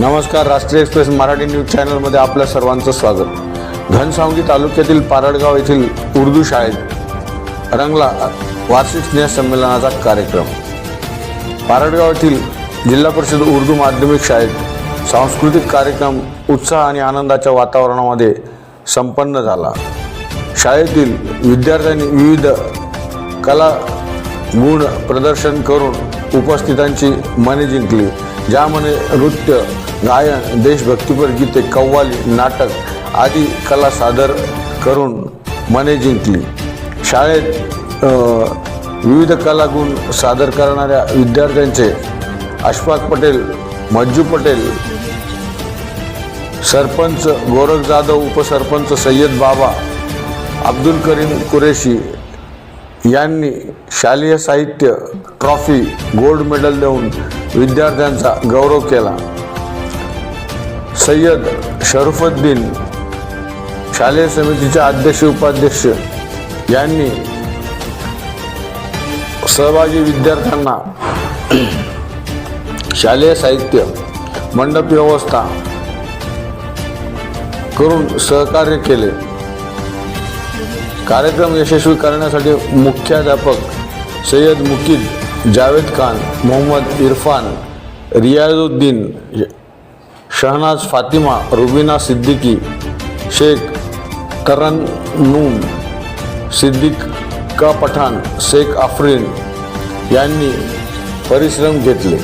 नमस्कार राष्ट्रीय express Marathi news चॅनलमध्ये आपल्या सर्वांचं स्वागत. घनसावंगी तालुक्यातील पारडगाव येथील उर्दू शाळेत रंगला वार्षिक स्नेहसंमेलनाचा कार्यक्रम. पारडगाव येथील जिल्हा परिषद उर्दू माध्यमिक शाळेत सांस्कृतिक कार्यक्रम उत्साह आणि आनंदाच्या वातावरणामध्ये संपन्न झाला. शाळेतील विद्यार्थ्यांनी विविध कला गुण प्रदर्शन करून उपस्थितांची मने जिंकली. ज्यामध्ये नृत्य गायन देशभक्तीपर गीते कव्वाली नाटक आदी कला सादर करून मने जिंकली. शाळेत विविध कलागुण सादर करणाऱ्या विद्यार्थ्यांचे अशफाक पटेल मज्जू पटेल सरपंच गोरख जाधव उपसरपंच सय्यद बाबा अब्दुल करीम कुरेशी यांनी शालेय साहित्य ट्रॉफी गोल्ड मेडल देऊन विद्यार्थ्यांचा गौरव केला. सय्यद शरफुद्दीन शालेय समितीचे अध्यक्ष उपाध्यक्ष यांनी सहभागी विद्यार्थ्यांना शालेय साहित्य मंडप व्यवस्था करून सहकार्य केले. कार्यक्रम यशस्वी करण्यासाठी मुख्याध्यापक सय्यद मुकीद जावेद खान मोहम्मद इरफान रियाजुद्दीन शहनाज फातिमा रुबीना सिद्दीकी शेख तरन्नूम सिद्दीका पठाण शेख आफ्रिन यांनी परिश्रम घेतले.